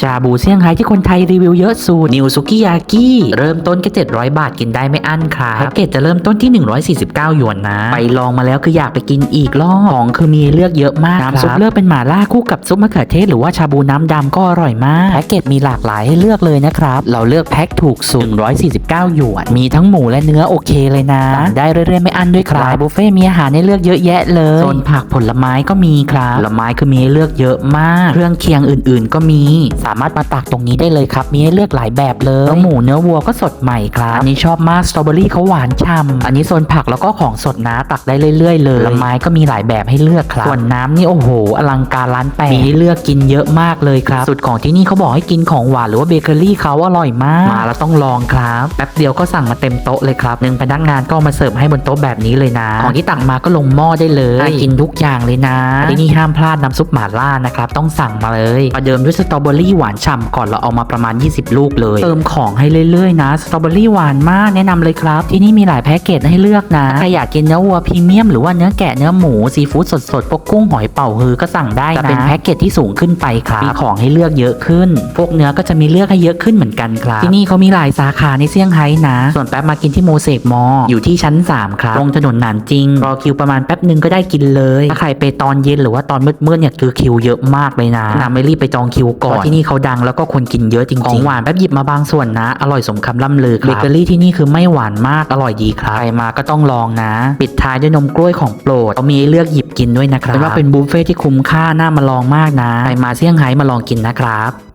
ชาบูเซี่ยงไฮ้ที่คนไทยรีวิวเยอะสุดนิวซุกิยากิเริ่มต้นแค่700 บาทกินได้ไม่อั้นครับแพ็กเกจจะเริ่มต้นที่ 149หยวนนะ ไปลองมาแล้วคืออยากไปกินอีกรอบของคือมีเลือกเยอะมากน้ำซุปเลือกเป็นหม่าล่าคู่กับซุปมะเขือเทศหรือว่าชาบูน้ำดำก็อร่อยมากแพ็กเกจมีหลากหลายให้เลือกเลยนะครับเราเลือกแพ็คถูกสุด149หยวนมีทั้งหมูและเนื้อโอเคเลยนะสั่งได้เรื่อยๆไม่อั้นด้วยครับบุฟเฟ่ต์มีอาหารให้เลือกเยอะแยะเลยโซนผักผลไม้ก็มีครับผลไม้คือมีให้เลือกเยอะมาก เครื่องเคียงอื่น ๆ ก็มีสามารถมาตักตรงนี้ได้เลยครับ มีให้เลือกหลายแบบเลยแล้วหมูเนื้อวัวก็สดใหม่ครับอันนี้ชอบมากสตรอเบอรี่เขาหวานฉ่ำอันนี้โซนผักแล้วก็ของสดนะตักได้เรื่อยๆเลยผลไม้ก็มีหลายแบบให้เลือกครับส่วนน้ำนี่โอ้โห อลังการร้านแปดมีให้เลือกกินเยอะมากเลยครับสุดของที่นี่เขาบอกให้กินของหวานหรือว่าเบเกอรี่เขาอร่อยมากมาแล้วต้องลองครับแป๊บเดียวก็สั่งมาเต็มโต๊ะเลยครับหนึ่งพนักงานก็เอามาเสิร์ฟให้บนโต๊ะแบบนี้เลยนะ ของที่ตักมาก็ลงหม้อได้เลยได้กินทุกอย่างเลยนะที่นี่ห้ามพลาดน้ำซุปหม่าล่านะครับต้องสั่งมาเลยประเดิมด้วยสตรอเบอรี่หวานฉ่ำก่อนเราเอามาประมาณ 20 ลูกเลย เติมของให้เรื่อยๆนะสตรอเบอรี่หวานมากแนะนำเลยครับ ที่นี่มีหลายแพ็กเกจให้เลือกนะใครอยากกินเนื้อวัวพรีเมียมหรือว่าเนื้อแกะเนื้อหมูซีฟู้ดสดๆพวกกุ้งหอยเป่าฮือก็สั่งได้นะแต่เป็นแพ็กเกจที่สูงขึ้นไปครับมีของให้เลือกเยอะขึ้น พวกเนื้อก็จะมีเลือกให้เยอะขึ้นเหมือนกันครับที่นี่เขามีหลายสาขาในเซี่ยงไฮ้นะ ส่วนแป๊บมากินที่โมเสกมอ อยู่ที่ชั้น 3 ครับตรงถนนหนานจริงรอคิวประมาณแป๊บหนึ่งก็ได้กินเลย ถ้าใครไปตอนเย็นหรือว่าตอนมืดๆเนี่ยคือคิวเยอะมากเลยนะนำไม่รีบไปจองคิวก่อนเพราะที่นี่เขาดังแล้วก็คนกินเยอะจริงๆของหวานแป๊บหยิบมาบางส่วนนะ อร่อยสมคำล่ำลือครับเบเกอรี่ที่นี่คือไม่หวานมากอร่อยดีครับใครมาก็ต้องลองนะ ปิดท้ายด้วยนมกล้วยของโปรดเขามีให้เลือกหยิบกินด้วยนะครับเป็นว่าเป็นบุฟเฟ่ที่คุ้มค่าน่ามาลองมากนะใครมาเซี่ยงไฮ้มาลองกินนะครับ